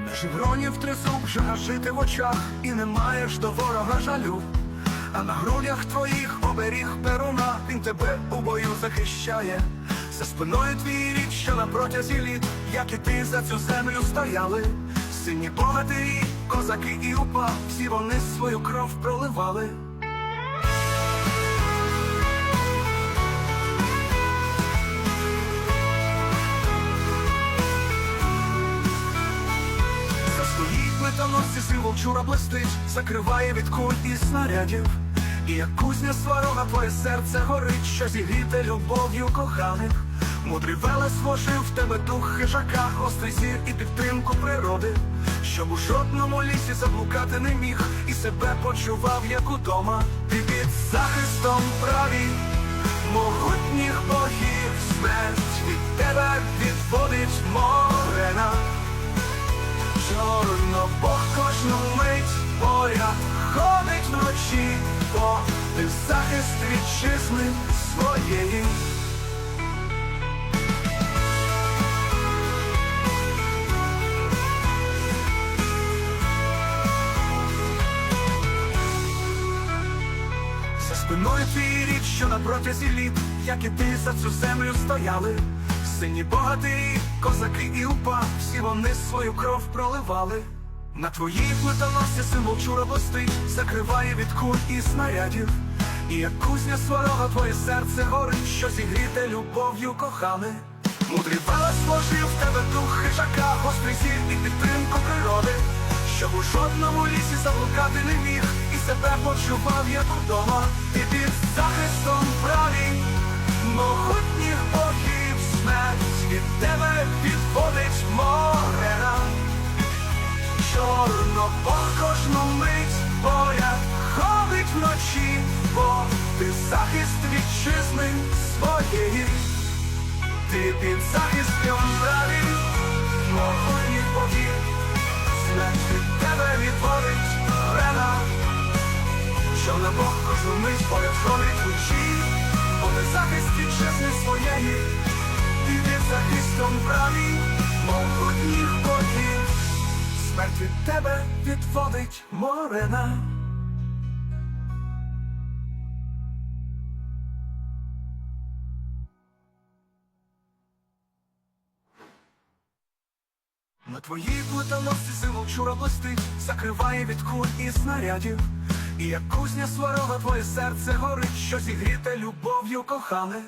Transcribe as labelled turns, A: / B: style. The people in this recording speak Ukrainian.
A: На шевронів жага жити в очах, і не маєш до ворога жалю. А на грудях твоїх оберіг перуна, він тебе у бою захищає. За спиною твій рід, що на протязі літ, як і ти за цю землю стояли. Сині богатирі, козаки і упа, всі вони свою кров проливали. Застоїть метаносці символ чура блистить, закриває від куль і снарядів. І як кузня сварога, твоє серце горить, що зігріте любов'ю коханих. Мудрий велес вложив в тебе дух хижака, гострий зір і підтримку природи, щоб у жодному лісі заблукати не міг, і себе почував, як удома. Ти під захистом праві, могутніх Чорно Бог кожну мить поряд ходить вночі, бо ти захист вітчизни своєї. За спиною твій рід, що на протязі літ, як і ти за цю землю стояли. Сині богатирі, козаки і упа, всі вони свою кров проливали. На твоїй плитоносці символ чура закриває від куль і снарядів. І як кузня сварога, твоє серце горить, що зігріте любов'ю кохане. Мудрий велес вложив в тебе дух хижака, гострий зір і підтримку природи, щоб у жодному лісі заблукати не міг, і себе почував, як удома, своєї, ти під захистом праві, богів, смерть від тебе відводить рена. Чорно по кожну мить поряд ходить вночі, бо ти захист вітчизни своєї, ти під захистом праві, могутніх богів. Смерть від тебе відводить морена. На твоїй плитоносці чура блистить, закриває від куль і снарядів. І як кузня сварога, твоє серце горить, що зігріте любов'ю кохане.